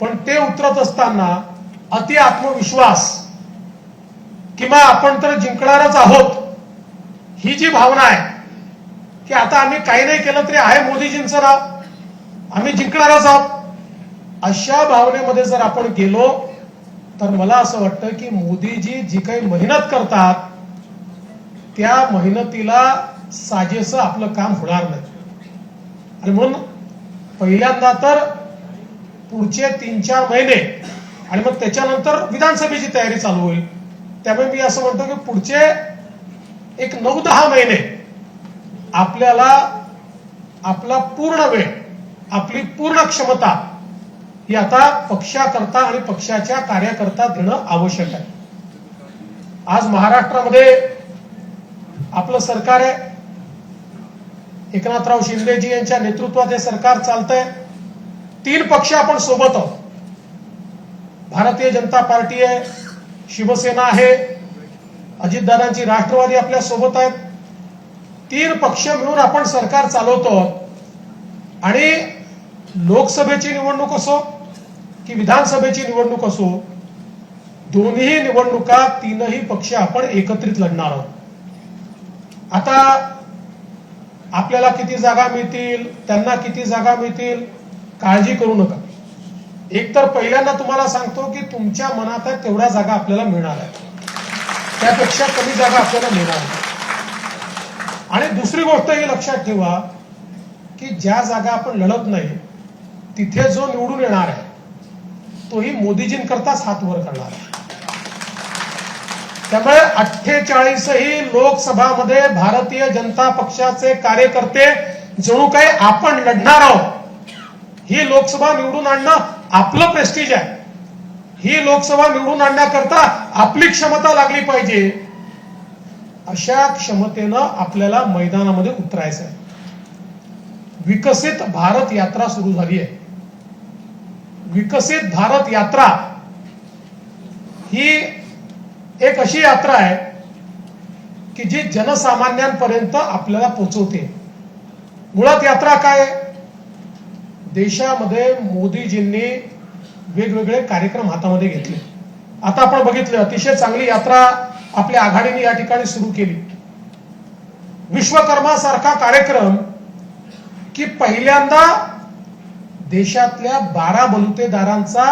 पण ते उतरत असताना अति आत्मविश्वास किंवा आपण तर जिंकणारच आहोत ही जी भावना आहे की आता आम्ही काही नाही केलं तरी आहे मोदीजींचं नाव. आम्ही जिंकणारच आहोत. अशा भावनेमध्ये जर आपण गेलो तर मला असं वाटतं की मोदीजी जी काही मेहनत करतात त्या मेहनतीला साजेसं आपलं काम होणार नाही. आणि म्हणून पहिल्यांदा तर पुढचे तीन चार महिने. आणि मग त्याच्यानंतर विधानसभेची तयारी चालू होईल. त्यामुळे मी असं म्हणतो की पुढचे एक नऊ दहा महिने आपल्याला आपला पूर्ण वेळ आपली पूर्ण क्षमता ही आता पक्षाकरता आणि पक्षाच्या कार्यकर्ता देणं आवश्यक आहे. आज महाराष्ट्रामध्ये आपलं सरकार आहे. एकनाथराव शिंदेजी यांच्या नेतृत्वात हे सरकार चालतंय. तीन पक्ष आपण सोबत आहोत. भारतीय जनता पार्टी आहे शिवसेना आहे अजितदादांची राष्ट्रवादी आपल्यासोबत आहेत. तीन पक्ष मिळून आपण सरकार चालवतो आणि लोकसभेची निवडणूक असो की विधानसभेची निवडणूक असो दोन्ही निवडणुका तीनही पक्ष आपण एकत्रित लढणार आहोत. आता आपल्याला किती जागा मिळतील त्यांना किती जागा मिळतील काळजी करू नका. एक तर पहिल्यांदा तुम्हाला सांगतो की तुमच्या मनात तेवढ्या जागा आपल्याला मिळणार आहे. त्यापेक्षा कमी जागा आपल्याला मिळणार नाही आणि दुसरी गोष्ट ही लक्षात ठेवा की ज्या जागा आपण लढत नाही तिथे जो निवडून येणार आहे तोही मोदीजींकरताच हात वर करणार आहे. त्यामुळे अठ्ठेचाळीसही लोकसभामध्ये भारतीय जनता पक्षाचे कार्यकर्ते जणू काही आपण लढणार आहोत ही लोकसभा निवडून आणणं आपलं प्रेस्टिज आहे. ही लोकसभा निवडून आणण्याकरता आपली क्षमता लागली पाहिजे. अशा क्षमतेनं आपल्याला मैदानामध्ये उतरायचं आहे विकसित भारत यात्रा सुरू झाली आहे. विकसित भारत यात्रा ही एक अशी यात्रा आहे की जी जनसामान्यांपर्यंत आपल्याला पोचवते. मुळात यात्रा काय आहे? देशामध्ये मोदीजींनी वेगवेगळे कार्यक्रम हातामध्ये घेतले. आता आपण बघितलं अतिशय चांगली यात्रा आपल्या आघाडीने या ठिकाणी सुरू केली. विश्वकर्मा सारखा कार्यक्रम की पहिल्यांदा देशातल्या बारा बलुतेदारांचा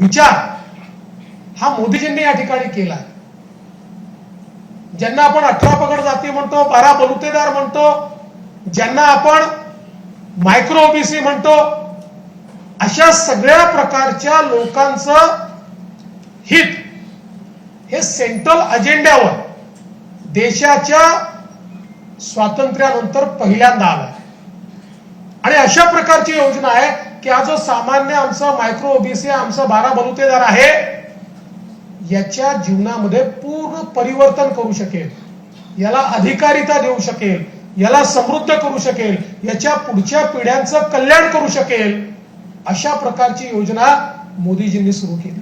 विचार हा मोदीजींनी या ठिकाणी केला. ज्यांना आपण अठरा पगड जाती म्हणतो बारा बलुतेदार म्हणतो ज्यांना आपण मायक्रो ओबीसी म्हणतो अशा सगळ्या प्रकारच्या लोकांचं हित हे सेंट्रल अजेंड्यावर देशाच्या स्वातंत्र्यानंतर पहिल्यांदा आलं आणि अशा प्रकारची योजना आहे की हा जो सामान्य आमचा मायक्रो ओबीसी आमचा बारा बलुतेदार आहे याच्या जीवनामध्ये पूर्ण परिवर्तन करू शकेल. याला अधिकारिता देऊ शकेल. याला समृद्ध करू शकेल. याच्या पुढच्या पिढ्यांचं कल्याण करू शकेल अशा प्रकारची योजना मोदीजींनी सुरू केली.